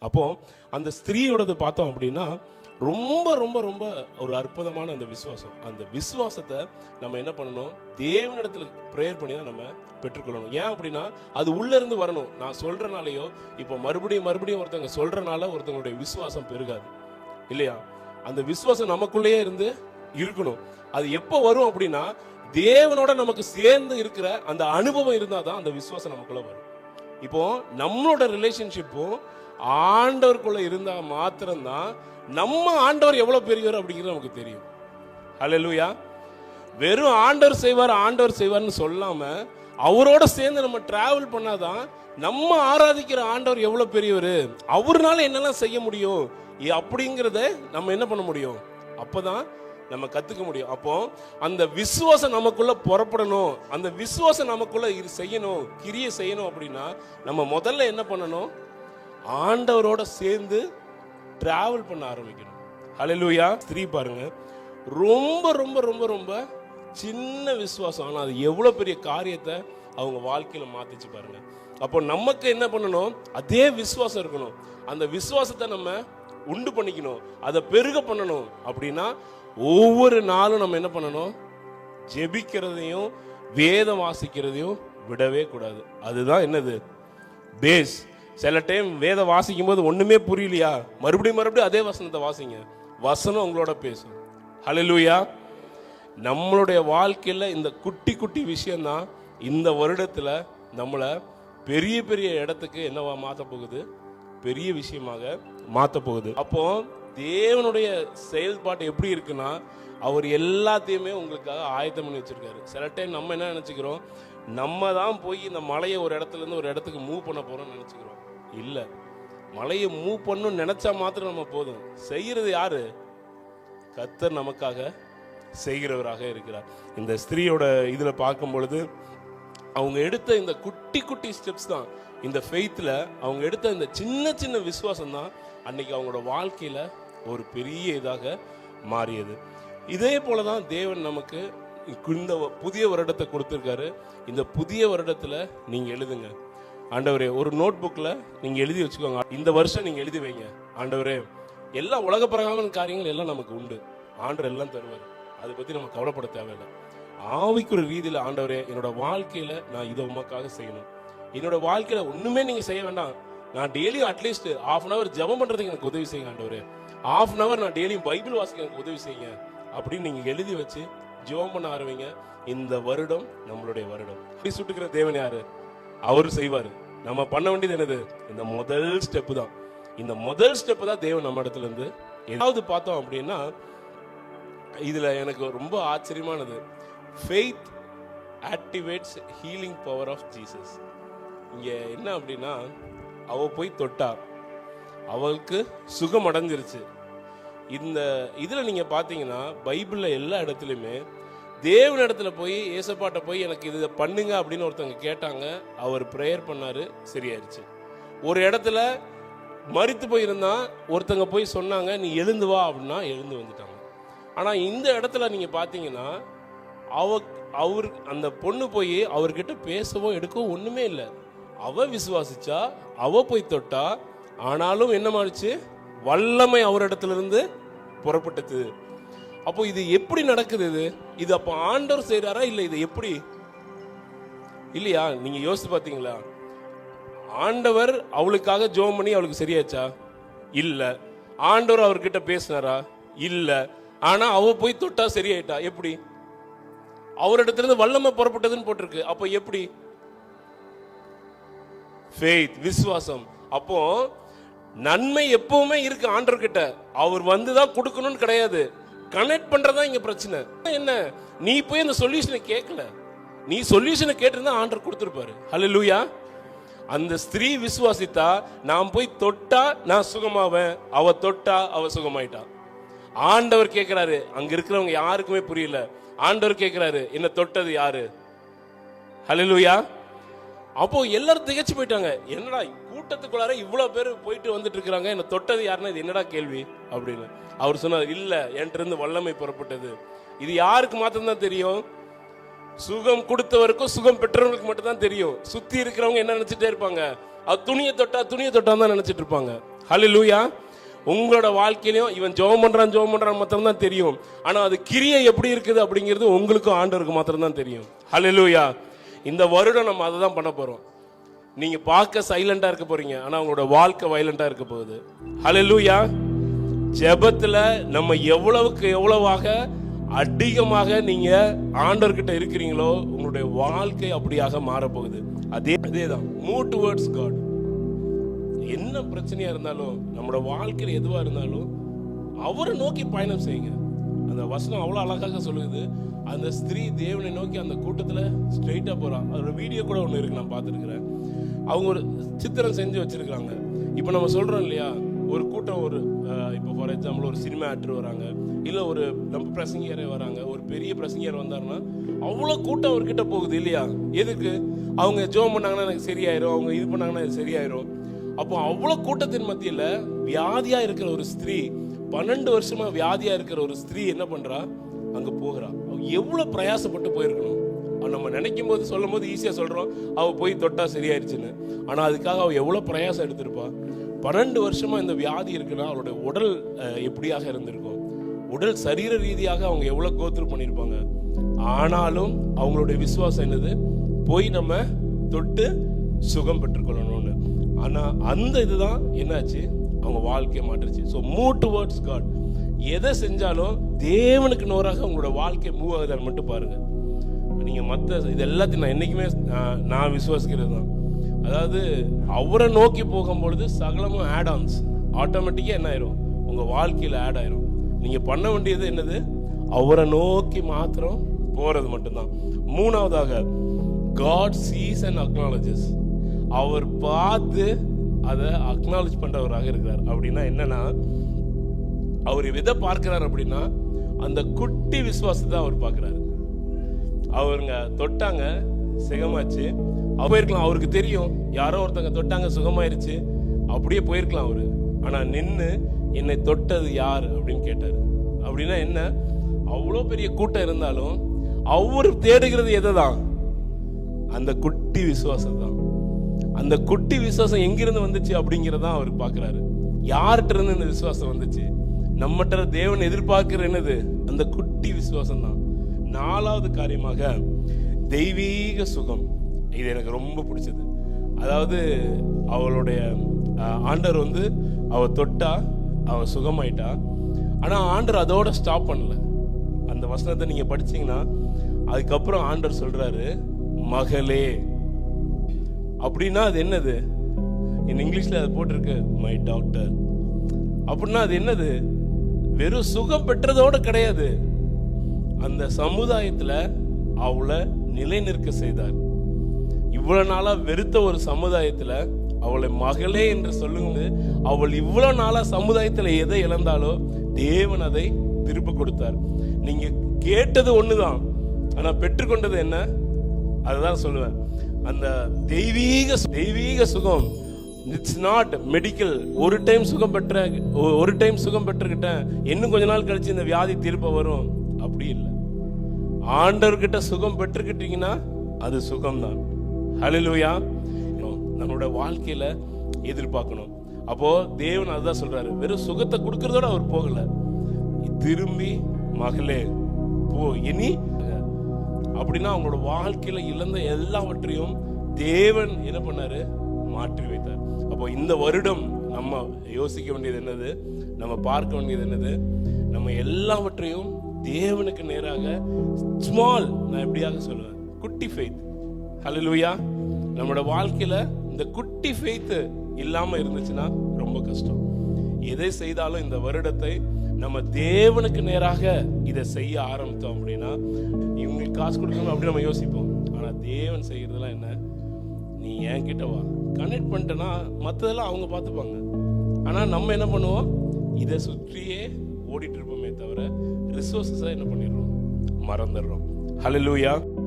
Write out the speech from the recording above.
அப்போ அந்த ஸ்திரீயோடது பார்த்தோம் அப்படின்னா ரொம்ப ரொம்ப ரொம்ப ஒரு அற்புதமான அந்த விசுவாசம். அந்த விசுவாசத்தை நம்ம என்ன பண்ணணும்? தேவனிடத்துல ப்ரேயர் பண்ணி தான் நம்ம பெற்றுக்கொள்ளணும். ஏன் அப்படின்னா அது உள்ள இருந்து வரணும். நான் சொல்றனாலயோ இப்போ மறுபடியும் மறுபடியும் ஒருத்தவங்க சொல்றனால ஒருத்தங்களுடைய விசுவாசம் பெருகாது. இல்லையா? அந்த விசுவாசம் நமக்குள்ளேயே இருந்து இருக்கணும். அது எப்போ வரும் அப்படின்னா தேவனோட நமக்கு சேர்ந்து இருக்கிற அந்த அனுபவம் இருந்தால் தான் அந்த விசுவாசம் நமக்குள்ள வரும். இப்போ நம்மளோட ரிலேஷன்ஷிப்பும் ஆண்டவருக்குள்ள இருந்தால் மாத்திரம்தான் நம்ம ஆண்டவர் எவ்வளோ பெரியவர் அப்படிங்கிறது நமக்கு தெரியும். ஹalleluya வெறும் ஆண்டவர் செய்வார் ஆண்டவர் செய்வார்னு சொல்லாம அவரோட சேர்ந்து நம்ம டிராவல் பண்ணாதான் நம்ம ஆராதிக்கிற ஆண்டவர் எவ்வளோ பெரியவர்? அவர்னால என்னெல்லாம் செய்ய முடியும்? அப்படிங்கிறத நம்ம என்ன பண்ண முடியும்? அப்போதான் நம்ம கற்றுக்க முடியும். அப்போ அந்த விசுவாசம் நமக்குள்ள புறப்படணும். அந்த விசுவாசம் நமக்குள்ள செய்யணும் கிரியை செய்யணும் அப்படின்னா நம்ம முதல்ல என்ன பண்ணணும்? ஆண்டவரோட சேர்ந்து டிராவல் பண்ண ஆரம்பிக்கணும். ஹalleluya ஸ்திரீ பாருங்க. ரொம்ப ரொம்ப ரொம்ப ரொம்ப சின்ன விசுவாசம். ஆனால் அது எவ்வளோ பெரிய காரியத்தை அவங்க வாழ்க்கையில் மாற்றிச்சு பாருங்க. அப்போ நமக்கு என்ன பண்ணணும்? அதே விசுவாசம் இருக்கணும். அந்த விசுவாசத்தை நம்ம உண்டு பண்ணிக்கணும். அதை பெருக பண்ணணும். அப்படின்னா ஒவ்வொரு நாளும் நம்ம என்ன பண்ணணும்? ஜெபிக்கிறதையும் வேதம் வாசிக்கிறதையும் விடவே கூடாது. அதுதான் என்னது? பேஸ் சில டைம் வேதம் வாசிக்கும் போது ஒன்றுமே புரியலையா? மறுபடியும் மறுபடியும் அதே வசனத்தை வாசிங்க. வசனம் உங்களோட பேசும். ஹலலூயா நம்மளுடைய வாழ்க்கையில் இந்த குட்டி குட்டி விஷயம்தான் இந்த வருடத்தில் நம்மளை பெரிய பெரிய இடத்துக்கு என்னவா மாற்ற போகுது? பெரிய விஷயமாக மாற்ற போகுது. அப்போது தேவனுடைய செயல்பாடு எப்படி இருக்குன்னா அவர் எல்லாத்தையுமே உங்களுக்காக ஆயத்தம் பண்ணி வச்சிருக்காரு. சில டைம் நம்ம என்ன நினச்சிக்கிறோம்? நம்ம தான் போய் இந்த மலையை ஒரு இடத்துல இருந்து ஒரு இடத்துக்கு மூவ் பண்ண போறோம்னு நினச்சிக்கிறோம். இல்லை. மலையை மூவ் பண்ணணும்னு நினைச்சா மாத்திரம் நம்ம போதும். செய்கிறது யாரு? கத்தர் நமக்காக செய்கிறவராக இருக்கிறார். இந்த ஸ்திரீயோட இதில் பார்க்கும் பொழுது அவங்க எடுத்த இந்த குட்டி குட்டி ஸ்டெப்ஸ் தான். இந்த ஃபெய்த்தில் அவங்க எடுத்த இந்த சின்ன சின்ன விசுவாசம் தான் அன்னைக்கு அவங்களோட வாழ்க்கையில ஒரு பெரிய இதாக மாறியது. இதே போல தான் தேவன் நமக்கு இந்த புதிய வருடத்தை கொடுத்துருக்காரு. இந்த புதிய வருடத்துல நீங்க எழுதுங்க. ஆண்டவரே ஒரு நோட் புக்ல நீங்க எழுதி வச்சுக்கோங்க. இந்த வருஷம் நீங்க எழுதி வைங்க. ஆண்டவரே எல்லா உலக பிரகாரமான காரியங்கள் எல்லாம் நமக்கு உண்டு. ஆண்டவர் எல்லாம் தருவார். அதை பத்தி நம்ம கவலைப்பட தேவையில்லை. ஆவிக்குற ரீதியில ஆண்டவரே என்னோட வாழ்க்கையில நான் இதை உமக்காக செய்யணும். என்னோட வாழ்க்கையில ஒண்ணுமே நீங்க செய்ய வேண்டாம். நான் டெய்லியும் அட்லீஸ்ட் ஆஃப் அன் அவர் ஜெபம் பண்றதுக்கு எனக்கு உதவி செய்யுங்க ஆண்டவரே. ஹாஃப் அன் அவர் நான் டெய்லியும் பைபிள் வாசிக்க எனக்கு உதவி செய்யுங்க. அப்படின்னு நீங்க எழுதி வச்சு ஜெபம் பண்ண ஆரம்பிங்க. இந்த வருடம் நம்மளுடைய வருடம். இப்படி சுட்டுக்கிற தேவன் யாரு? அவரு செய்வார். நம்ம பண்ண வேண்டியது என்னது? இந்த முதல் ஸ்டெப் தான். இந்த முதல் ஸ்டெப் தான் தேவன் நம்ம இடத்துல இருந்து ஏதாவது பார்த்தோம் அப்படின்னா இதுல எனக்கு ரொம்ப ஆச்சரியமானது. Faith activates healing power of Jesus இங்கே என்ன அப்படின்னா அவ போய் தொட்டா. அவளுக்கு சுகம் அடைஞ்சிருச்சு இந்த இதில் நீங்க பாத்தீங்கன்னா பைபிளில் எல்லா இடத்துலையுமே தேவனிடத்துல போய் ஏசப்பாட்ட போய் எனக்கு இது பண்ணுங்க அப்படின்னு ஒருத்தவங்க கேட்டாங்க. அவர் ப்ரேயர் பண்ணாரு சரியாயிருச்சு. ஒரு இடத்துல மறித்து போயிருந்தா ஒருத்தங்க போய் சொன்னாங்க நீ எழுந்து வா அப்படின்னா எழுந்து வந்துட்டாங்க. ஆனா இந்த இடத்துல நீங்க பாத்தீங்கன்னா அவ அவர் அந்த பொண்ணு போய் அவர்கிட்ட பேசவோ எடுக்கவோ ஒண்ணுமே இல்லை. அவ விசுவாசிச்சா அவ போய் தொட்டா ஆனாலும் என்னமானுச்சு வல்லமை அவரிடத்திலிருந்து புறப்பட்டது அப்போ இது எப்படி நடக்குது இது? இது அப்போ ஆண்டவர் செய்கிறாரா இல்லை இது எப்படி? இல்லையா? நீங்கள் யோசித்து பார்த்தீங்களா ஆண்டவர் அவளுக்காக ஜோம் பண்ணி அவளுக்கு சரியாச்சா? இல்லை. ஆண்டவர் அவர்கிட்ட பேசினாரா? இல்லை. ஆனால் அவ போய் தொட்டா சரியாயிட்டா? எப்படி? அவரிடத்துல இருந்து வல்லமை புறப்பட்டதுன்னு போட்டிருக்கு. அப்போ எப்படி? ஃபெய்த் விசுவாசம். அப்போ நன்மை எப்பவுமே இருக்கு ஆண்டவர்கிட்ட. அவர் வந்து தான் கொடுக்கணும்னு கிடையாது. கனெக்ட் பண்றதா இங்க பிரச்சனை. என்ன? நீ போய் அந்த சொல்யூஷனை கேட்கல. நீ சொல்யூஷனை கேட்டிருந்தா ஆண்டர் கொடுத்துருப்பாரு. ஹalleluya அந்த ஸ்திரீ விசுவாசித்தா நான் போய் தொட்டா நான் சுகமாவேன். அவ தொட்டா அவ சுகமாயிட்டா. ஆண்டவர் கேட்கிறாரு. அங்க இருக்கிறவங்க யாருக்குமே புரியல. ஆண்டவர் கேட்கிறாரு என்ன தொட்டது யாரு? லூயா அப்போ எல்லாரும் திகச்சு போயிட்டாங்க. என்னடா கூட்டத்துக்குள்ளார இவ்வளோ பேர் போயிட்டு வந்துட்டு இருக்காங்க என்ன தொட்டது யாருன்னா இது என்னடா கேள்வி? அப்படின்னு. அவர் சொன்னார் இல்லை என்கிட்ட இருந்து வல்லமை புறப்பட்டது. இது யாருக்கு மாத்திரம்தான் தெரியும்? சுகம் கொடுத்தவருக்கும் சுகம் பெற்றவர்களுக்கு மட்டும்தான் தெரியும். சுத்தி இருக்கிறவங்க என்ன நினைச்சிட்டே இருப்பாங்க? அது துணியை தொட்டா துணியை தொட்டான்னு தான் நினைச்சிட்டு இருப்பாங்க. ஹalleluya உங்களோட வாழ்க்கையிலையும் இவன் ஜெபம் பண்றான் ஜெபம் பண்றான் மாத்திரம் தான் தெரியும். ஆனா அது கிரியை எப்படி இருக்குது அப்படிங்கிறது உங்களுக்கும் ஆண்டவருக்கு மாத்திரம் தான் தெரியும். லூயா இந்த வருடம் நம்ம அதை தான் பண்ண போறோம். நீங்க பார்க்க சைலண்டா இருக்க போறீங்க. ஆனா உங்களோட வாழ்க்கை வயலண்டா இருக்க போகுது. ஹலலூயா ஜெபத்தில் நம்ம எவ்வளவுக்கு எவ்வளவாக அதிகமாக நீங்க ஆண்டர்கிட்ட இருக்கிறீங்களோ உங்களுடைய வாழ்க்கை அப்படியாக மாறப்போகுது. அதே அதேதான். மூ டுவர்ட்ஸ் காட் என்ன பிரச்சனையா இருந்தாலும் நம்மளோட வாழ்க்கையில் எதுவா இருந்தாலும் அவரை நோக்கி பயணம் செய்யுங்க. அந்த வசனம் அவ்வளோ அழகாக சொல்லுது. அந்த ஸ்திரீ தேவனை நோக்கி அந்த கூட்டத்தில் ஸ்ட்ரெயிட்டாக போகிறான் அதோட வீடியோ கூட ஒன்று இருக்கு நான் பார்த்துருக்குறேன். அவங்க ஒரு சித்திரம் செஞ்சு வச்சிருக்காங்க இப்போ நம்ம சொல்கிறோம் இல்லையா ஒரு கூட்டம் ஒரு இப்போ ஃபார் எக்ஸாம்பிள் ஒரு சினிமா ஆக்டர் வராங்க இல்லை ஒரு நம்ம பிரசங்கியரே வராங்க ஒரு பெரிய பிரசங்கியர் வந்தாருன்னா அவ்வளோ கூட்டம் அவர்கிட்ட போகுது இல்லையா? எதுக்கு? அவங்க ஜோம் பண்ணாங்கன்னா எனக்கு சரியாயிரும் அவங்க இது பண்ணாங்கன்னா இது சரியாயிரும். அப்போ அவ்வளோ கூட்டத்தின் மத்தியில் வியாதியாக இருக்கிற ஒரு ஸ்திரீ பன்னெண்டு வருஷமாக வியாதியாக இருக்கிற ஒரு ஸ்திரீ என்ன பண்ணுறா அங்கே போகிறா. எவ்வளோ பிரயாசப்பட்டு போயிருக்கணும்? நம்ம நினைக்கும் போது சொல்லும் போது ஈஸியாக சொல்கிறோம் அவள் போய் தொட்டா சரியாயிருச்சுன்னு. ஆனால் அதுக்காக அவள் எவ்வளோ பிரயாசம் எடுத்திருப்பா? பன்னெண்டு வருஷமாக இந்த வியாதி இருக்குன்னா அவளுடைய உடல் எப்படியாக இருந்திருக்கும்? உடல் சரீர ரீதியாக அவங்க எவ்வளோ கோத்ரு பண்ணியிருப்பாங்க ஆனாலும் அவங்களுடைய விசுவாசம் என்னது? போய் நம்ம தொட்டு சுகம் பெற்றுக்கொள்ளணும்னு. ஆனால் அந்த இதுதான் என்னாச்சு? அவங்க வாழ்க்கையை மாற்றுச்சு. ஸோ மூவ் டுவர்ட்ஸ் காட் எதை செஞ்சாலும் தேவனுக்கு நோராக உங்களோட வாழ்க்கை மூவ் ஆகுதான்னு மட்டும் பாருங்கள் நீங்க மற்ற இது எல்லாத்தையும் நான் என்னைக்குமே நான் விசுவாசிக்கிறது தான் அதாவது அவரை நோக்கி போகும்பொழுது சகலமும் ஆட் ஆன்ஸ் ஆட்டோமேட்டிக்காக என்ன ஆயிரும்? உங்க வாழ்க்கையில் ஆட் ஆயிரும். நீங்க பண்ண வேண்டியது என்னது? அவரை நோக்கி மாத்திரம் போறது மட்டும்தான். மூணாவதாக காட் சீஸ் அண்ட் அக்னாலஜஸ் அவர் பார்த்து அதை அக்னாலஜ் பண்றவராக இருக்கிறார். அப்படின்னா என்னன்னா அவர் எதை பார்க்கிறார் அப்படின்னா அந்த குட்டி விசுவாசத்தை அவர் பார்க்குறாரு. அவருங்க தொட்டாங்க சுகமாச்சு. அவர் போயிருக்கலாம் அவருக்கு தெரியும். யாரோ ஒருத்தங்க தொட்டாங்க சுகமாயிருச்சு. அப்படியே போயிருக்கலாம் அவரு. ஆனா நின்று என்னை தொட்டது யார்? அப்படின்னு கேட்டார். அப்படின்னா என்ன? அவ்வளோ பெரிய கூட்டம் இருந்தாலும் அவர் தேடுகிறது எதை தான் அந்த குட்டி விசுவாசம் தான். அந்த குட்டி விசுவாசம் எங்கிருந்து வந்துச்சு அப்படிங்கிறதான் அவர் பார்க்குறாரு யார்கிட்ட இருந்து இந்த விசுவாசம் வந்துச்சு? நம்மகிட்ட தேவன் எதிர்பார்க்கிற என்னது? அந்த குட்டி விசுவாசம் தான். நாலாவது காரியமாக தெய்வீக சுகம். இது எனக்கு ரொம்ப பிடிச்சது. அதாவது அவளுடைய ஆண்டர் வந்து அவ தொட்டா அவ சுகமாயிட்டா. ஆனால் ஆண்டர் அதோட ஸ்டாப் பண்ணல. அந்த வசனத்தை நீங்க படிச்சீங்கன்னா அதுக்கப்புறம் ஆண்டர் சொல்றாரு மகளே. அப்படின்னா அது என்னது? இன் இங்கிலீஷ்ல அது போட்டிருக்கு மை டாக்டர் அப்படின்னா அது என்னது? வெறும் சுகம் பெற்றதோட கிடையாது. அந்த சமுதாயத்தில் அவளை நிலைநிற்க செய்தார். இவ்வளவு நாளா வெறுத்த ஒரு சமுதாயத்துல அவளை மகளே என்று சொல்லுங்க அவள் இவ்வளவு நாளா சமுதாயத்துல எதை இழந்தாலோ தேவன் அதை திருப்பி கொடுத்தார். நீங்க கேட்டது ஒண்ணுதான் ஆனா பெற்றுக்கொண்டது என்ன? அதுதான் சொல்லுவேன். அந்த தெய்வீக தெய்வீக சுகம் இட்ஸ் நாட் மெடிக்கல் ஒரு டைம் சுகம் பெற்ற ஒரு டைம் சுகம் பெற்றுக்கிட்டேன். இன்னும் கொஞ்ச நாள் கழிச்சு இந்த வியாதி திருப்ப வரும். அப்படி இல்லை. ஆண்டவர்கிட்ட சுகம் பெற்றுக்கிட்டீங்கன்னா அது சுகம்தான். ஹalleluya நம்மளோட வாழ்க்கையில எதிர்பார்க்கணும். அப்போ தேவன் அதுதான் சொல்றாரு. வெறும் சுகத்தை கொடுக்கறதோட அவர் போகல. திரும்பி மகளே போ இனி அப்படின்னா அவங்களோட வாழ்க்கையில இழந்த எல்லாவற்றையும் தேவன் என்ன பண்ணாரு? மாற்றி வைத்தார். அப்போ இந்த வருடம் நம்ம யோசிக்க வேண்டியது என்னது? நம்ம பார்க்க வேண்டியது என்னது? நம்ம எல்லாவற்றையும் தேவனுக்கு நேராக ஸ்மால் நான் எப்படியாக சொல்லுவேன் குட்டி ஃபெய்த் லூயா நம்மளோட வாழ்க்கையில இந்த குட்டி ஃபெய்த்து இல்லாம இருந்துச்சுன்னா ரொம்ப கஷ்டம். எதை செய்தாலும் இந்த வருடத்தை நம்ம தேவனுக்கு நேராக இதை செய்ய ஆரம்பித்தோம் அப்படின்னா இவங்களுக்கு காசு கொடுக்கணும் அப்படி நம்ம யோசிப்போம். ஆனால் தேவன் செய்கிறதுலாம் என்ன? நீ என்கிட்ட வா. கனெக்ட் பண்ணிட்டேன்னா மற்றதெல்லாம் அவங்க பார்த்துப்பாங்க. ஆனால் நம்ம என்ன பண்ணுவோம்? இதை சுற்றியே ஓடிட்டு இருப்போமே தவிர ரிசோர்ஸஸாக என்ன பண்ணிடுறோம்? மறந்துடுறோம். ஹalleluya